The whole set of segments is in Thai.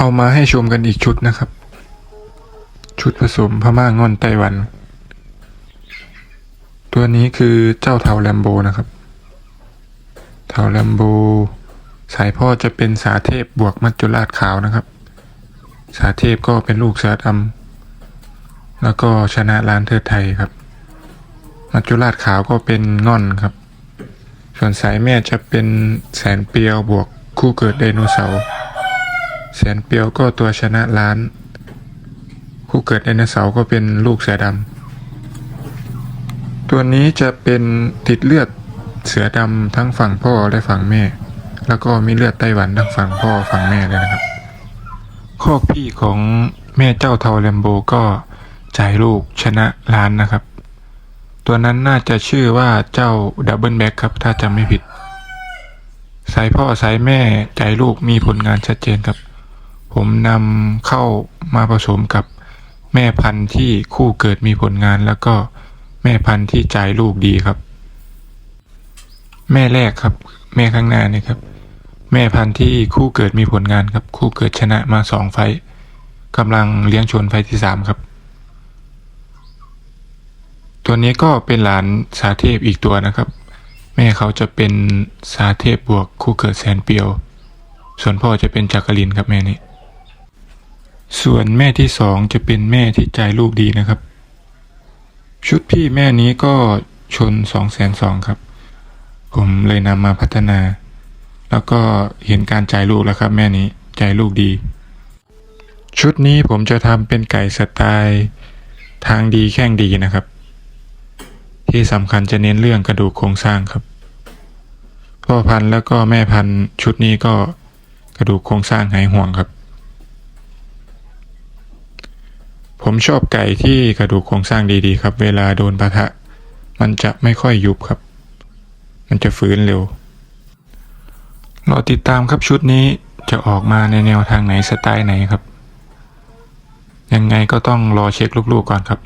เอามาให้ชมกันอีกชุดนะครับ ชุดผสมพม่างอนไต้หวัน ตัวนี้คือเจ้าเทาแลมโบนะครับ เทาแลมโบ สายพ่อจะเป็นสาเทพบวกมัจจุราชขาวนะครับ สาเทพก็เป็นลูกเสือดำแล้วก็ชนะล้านเทิดไทยครับ มัจจุราชขาวก็เป็นง่อนครับ ส่วนสายแม่จะเป็นแสนเปียวบวกคู่เกิดไดโนเสาร์ แสนเปียวก็ตัวชนะล้าน คู่เกิดไดโนเสาร์ก็เป็นลูกเสือดำตัวนี้จะเป็นติดเลือดเสือดำทั้งฝั่งพ่อและฝั่งแม่ แล้วก็มีเลือดไต้หวันทั้งฝั่งพ่อฝั่งแม่เลยนะครับคอกพี่ของแม่เจ้าเทาแลมโบก็จ่ายลูกชนะล้านนะครับ ตัวนั้นน่าจะชื่อว่าเจ้าดับเบิลแบ็กครับ ถ้าจำไม่ผิดสายพ่อสายแม่ใจายลูกมีผลงานชัดเจนครับ ผมนำเข้ามาผสมกับแม่พันธุ์ที่คู่เกิดมีผลงานแล้วก็แม่พันธุ์ที่จ่ายลูกดีครับ แม่แรกครับ แม่ข้างหน้านี่ครับ แม่พันธุ์ที่คู่เกิดมีผลงานครับ คู่เกิดชนะมาสองไฟกำลังเลี้ยงชนไฟท์ที่สามครับ ตัวนี้ก็เป็นหลานสาเทพอีกตัวนะครับ แม่เขาจะเป็นสาเทพบวกคู่เกิดแสนเปียว ส่วนพ่อจะเป็นจักรินครับแม่นี้ ส่วนแม่ที่สองจะเป็นแม่ที่ใจลูกดีนะครับ ชุดพี่แม่นี้ก็ชนสองแสนสองครับ ผมเลยนำมาพัฒนา แล้วก็เห็นการใจลูกแล้วครับ แม่นี้ใจลูกดี ชุดนี้ผมจะทำเป็นไก่สไตล์ทางดีแข้งดีนะครับ ที่สำคัญจะเน้นเรื่องกระดูกโครงสร้างครับ พ่อพันธุ์แล้วก็แม่พันธุ์ชุดนี้ก็กระดูกโครงสร้างหายห่วงครับ ผมชอบไก่ที่กระดูกโครงสร้างดีๆ ครับ เวลาโดนปะทะ มันจะไม่ค่อยยุบครับ มันจะฟื้นเร็ว รอติดตามครับชุดนี้จะออกมาในแนวทางไหนสไตล์ไหนครับ ยังไงก็ต้องรอเช็คลูกๆก่อนครับ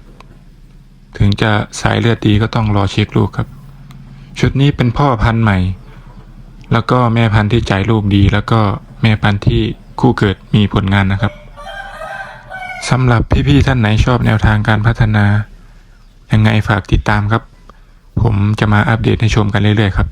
ถึงจะสายเลือดดีก็ต้องรอเช็คลูกครับ ชุดนี้เป็นพ่อพันธุ์ใหม่ แล้วก็แม่พันธุ์ที่จ่ายลูกดี แล้วก็แม่พันธุ์ที่คู่เกิดมีผลงานนะครับ สำหรับพี่ๆท่านไหนชอบแนวทางการพัฒนา ยังไงฝากติดตามครับ ผมจะมาอัปเดตให้ชมกันเรื่อยๆครับ